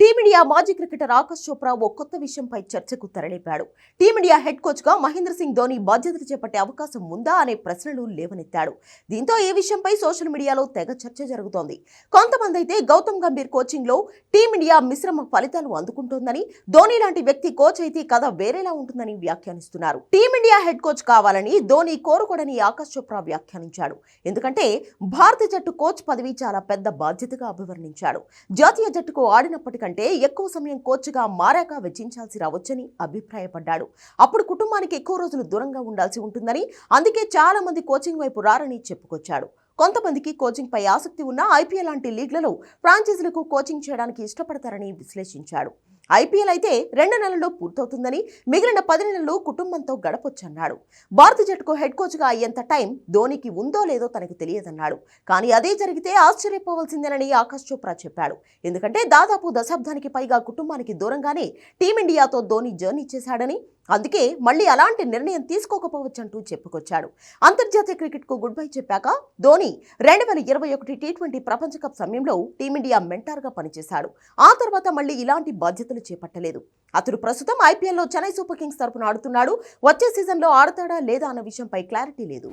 Team India మాజీ cricketer Akash Chopra ఓ కొత్త విషయంపై చర్చకు తెరలేపాడు. టీమిండియా హెడ్ కోచ్గా మహేంద్ర సింగ్ ధోని బాధ్యతలు చేపట్టే అవకాశం ఉందా అనే ప్రశ్నలు లేవనెత్తాడు. దీంతో ఈ విషయంపై సోషల్ మీడియాలో తెగ చర్చ జరుగుతోంది. కొంతమంది అయితే గౌతమ్ గంభీర్ కోచింగ్లో టీమిండియా మిశ్రమ ఫలితాలు అందుకుంటోందని ధోని లాంటి వ్యక్తి కోచ్ అయితే కథ వేరేలా ఉంటుందని వ్యాఖ్యానిస్తున్నారు. టీమిండియా హెడ్ కోచ్ కావాలని ధోని కోరుకోడని ఆకాష్ చోప్రా వ్యాఖ్యానించాడు. ఎందుకంటే భారత జట్టు కోచ్ పదవి చాలా పెద్ద బాధ్యతగా అభివర్ణించాడు. జాతీయ జట్టుకు ఆడినప్పటికీ కంటే ఎక్కువ సమయం కోచ్గా మారాక వెచ్చించాల్సి రావచ్చని అభిప్రాయపడ్డాడు. అప్పుడు కుటుంబానికి ఎక్కువ రోజులు దూరంగా ఉండాల్సి ఉంటుందని అందుకే చాలా మంది కోచింగ్ వైపు రారని చెప్పుకొచ్చాడు. కొంతమందికి కోచింగ్ పై ఆసక్తి ఉన్న ఐపీఎల్ లాంటి లీగ్లలో ఫ్రాంచైజీలకు కోచింగ్ చేయడానికి ఇష్టపడతారని విశ్లేషించాడు. ఐపీఎల్ అయితే రెండు నెలల్లో పూర్తవుతుందని మిగిలిన పది నెలలు కుటుంబంతో గడపొచ్చన్నాడు. భారత జట్టుకు హెడ్ కోచ్గా అయ్యేంత టైం ధోనికి ఉందో లేదో తనకు తెలియదన్నాడు. కానీ అదే జరిగితే ఆశ్చర్యపోవాల్సిందేనని ఆకాష్ చోప్రా చెప్పాడు. ఎందుకంటే దాదాపు దశాబ్దానికి పైగా కుటుంబానికి దూరంగానే టీమిండియాతో ధోని జర్నీ చేశాడని అందుకే మళ్ళీ అలాంటి నిర్ణయం తీసుకోకపోవచ్చంటూ చెప్పుకొచ్చాడు. అంతర్జాతీయ క్రికెట్కు గుడ్ బై చెప్పాక ధోని రెండు వేల ఇరవై ఒకటి టీ ట్వంటీ ప్రపంచ కప్ సమయంలో టీమిండియా మెంటార్గా పనిచేశాడు. ఆ తర్వాత మళ్ళీ ఇలాంటి బాధ్యతలు చేపట్టలేదు. అతడు ప్రస్తుతం ఐపీఎల్లో చెన్నై సూపర్ కింగ్స్ తరపున ఆడుతున్నాడు. వచ్చే సీజన్లో ఆడతాడా లేదా అన్న విషయంపై క్లారిటీ లేదు.